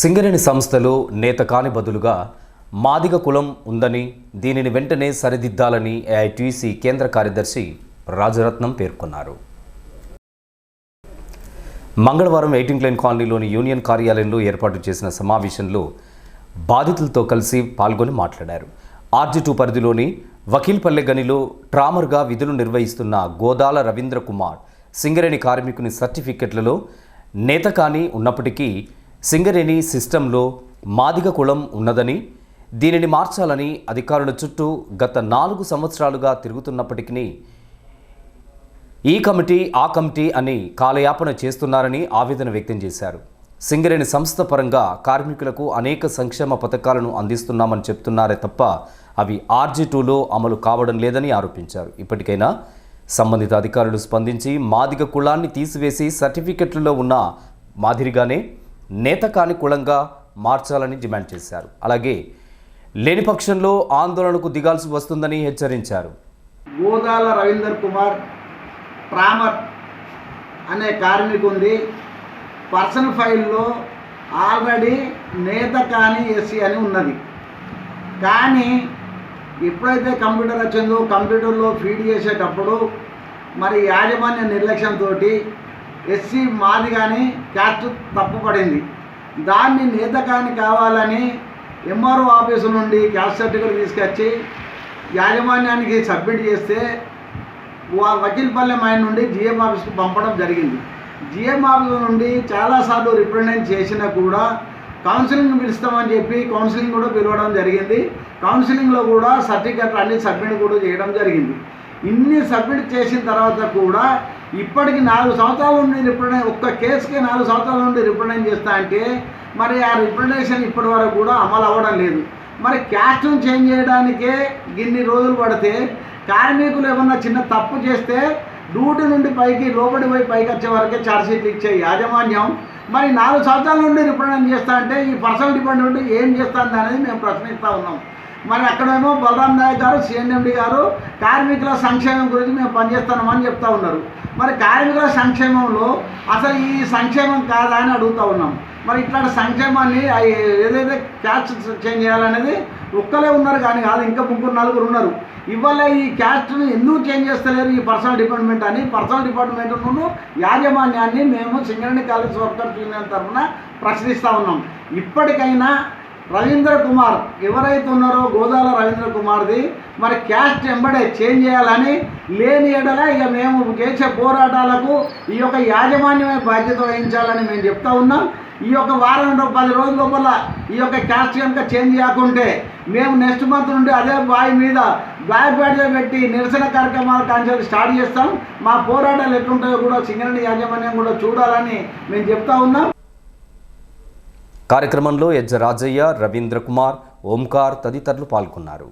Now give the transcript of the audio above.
సింగరేణి సంస్థలో నేత కాని బదులుగా మాదిగ కులం ఉందని దీనిని వెంటనే సరిదిద్దాలని ఏఐటీసీ కేంద్ర కార్యదర్శి రాజరత్నం పేర్కొన్నారు. మంగళవారం ఎయిటింగ్ లైన్ కాలనీలోని యూనియన్ కార్యాలయంలో ఏర్పాటు చేసిన సమావేశంలో బాధితులతో కలిసి పాల్గొని మాట్లాడారు. ఆర్జీ టూ పరిధిలోని వకీల్పల్లె గనిలో ట్రామర్గా విధులు నిర్వహిస్తున్న గోదాల రవీంద్ర కుమార్ సింగరేణి కార్మికుని సర్టిఫికెట్లలో నేత కానీ ఉన్నప్పటికీ సింగరేణి సిస్టంలో మాదిగ కులం ఉన్నదని దీనిని మార్చాలని అధికారుల చుట్టూ గత నాలుగు సంవత్సరాలుగా తిరుగుతున్నప్పటికీ ఈ కమిటీ ఆ కమిటీ అని కాలయాపన చేస్తున్నారని ఆవేదన వ్యక్తం చేశారు. సింగరేణి సంస్థ పరంగా కార్మికులకు అనేక సంక్షేమ పథకాలను అందిస్తున్నామని చెప్తున్నారే తప్ప అవి ఆర్జీ టూలో అమలు కావడం లేదని ఆరోపించారు. ఇప్పటికైనా సంబంధిత అధికారులు స్పందించి మాదిగ కులాన్ని తీసివేసి సర్టిఫికెట్లలో ఉన్న మాదిరిగానే నేత కాని మార్చాలని డిమాండ్ చేశారు. అలాగే లేని పక్షంలో ఆందోళనకు దిగాల్సి వస్తుందని హెచ్చరించారు. గోదాల రవీందర్ కుమార్ ట్రామర్ అనే కార్మికు ఉంది. ఫైల్లో ఆల్రెడీ నేత కానీ ఎస్సీ అని ఉన్నది. కానీ ఎప్పుడైతే కంప్యూటర్ వచ్చిందో కంప్యూటర్లో ఫీడ్ చేసేటప్పుడు మరి యాజమాన్య నిర్లక్ష్యంతో ఎస్సీ మాది కానీ క్యాస్ట్ తప్పుపడింది. దాన్ని నేత కానీ కావాలని ఎంఆర్ఓ ఆఫీసు నుండి క్యాస్ట్ సర్టిఫికేట్ తీసుకొచ్చి యాజమాన్యానికి సబ్మిట్ చేస్తే వా- వకీల్పల్లెం ఆయన నుండి జిఎం ఆఫీస్కి పంపడం జరిగింది. జిఎం ఆఫీస్ నుండి చాలాసార్లు రిప్రజెంట్ చేసినా కూడా కౌన్సిలింగ్ పిలుస్తామని చెప్పి కౌన్సిలింగ్ కూడా పిలవడం జరిగింది. కౌన్సిలింగ్లో కూడా సర్టిఫికెట్లు అన్ని సబ్మిట్ కూడా చేయడం జరిగింది. ఇన్ని సబ్మిట్ చేసిన తర్వాత కూడా ఇప్పటికి నాలుగు సంవత్సరాల నుండి రిప్రజెంట్ ఒక్క కేసుకి నాలుగు సంవత్సరాల నుండి రిప్రజెంట్ చేస్తా అంటే మరి ఆ రిప్రజెంటేషన్ ఇప్పటి వరకు కూడా అమలు అవ్వడం లేదు. మరి క్యాస్ట్ను చేంజ్ చేయడానికే ఇన్ని రోజులు పడితే కార్మికులు ఏమన్నా చిన్న తప్పు చేస్తే డ్యూటీ నుండి పైకి లోపలి పోయి పైకి వచ్చే వరకే ఛార్జ్షీట్లు ఇచ్చే యాజమాన్యం మరి నాలుగు సంవత్సరాల నుండి రిప్రజెంట్ చేస్తా అంటే ఈ పర్సనల్ డిపార్ట్మెంట్ ఏం చేస్తుంది అనేది మేము ప్రశ్నిస్తూ ఉన్నాం. మరి అక్కడేమో బలరాం నాయక్ గారు సిఎన్ఎండి గారు కార్మికుల సంక్షేమం గురించి మేము పనిచేస్తున్నామని చెప్తా ఉన్నారు. మరి కార్మికుల సంక్షేమంలో అసలు ఈ సంక్షేమం కాదా అని అడుగుతూ ఉన్నాం. మరి ఇట్లాంటి సంక్షేమాన్ని ఏదైతే క్యాస్ట్ చేంజ్ చేయాలనేది ఒక్కలే ఉన్నారు కానీ కాదు ఇంకా ముగ్గురు నలుగురు ఉన్నారు. ఇవాళ ఈ క్యాస్ట్ని ఎందుకు చేంజ్ చేస్తలేరు ఈ పర్సనల్ డిపార్ట్మెంట్ అని? పర్సనల్ డిపార్ట్మెంట్ నుండి యాజమాన్యాన్ని మేము సింగరణి కాలేజ్ వర్కర్స్ యూనియన్ తరఫున ప్రశ్నిస్తూ ఉన్నాం. ఇప్పటికైనా రవీంద్ర కుమార్. ఎవరైతే ఉన్నారో గోదాల రవీంద్ర కుమార్ది మరి క్యాస్ట్ ఎంబడే చేంజ్ చేయాలని లేని ఎడల ఇక మేము చేసే పోరాటాలకు ఈ యొక్క యాజమాన్యమే బాధ్యత వహించాలని మేము చెప్తా ఉన్నాం. ఈ యొక్క వారం పది రోజుల లోపల ఈ యొక్క క్యాస్ట్ కనుక చేంజ్ చేయకుంటే మేము నెక్స్ట్ మంత్ నుండి అదే బాయ్ మీద బ్లాక్ బ్యాడ్జే పెట్టి నిరసన కార్యక్రమాలు కాంచాలు స్టార్ట్ చేస్తాం. మా పోరాటాలు ఎట్లుంటాయో కూడా సింగరణి యాజమాన్యం కూడా చూడాలని మేము చెప్తా ఉన్నాం. కార్యక్రమంలో యజ్జ రాజయ్య రవీంద్ర కుమార్ ఓంకార్ తదితరులు పాల్గొన్నారు.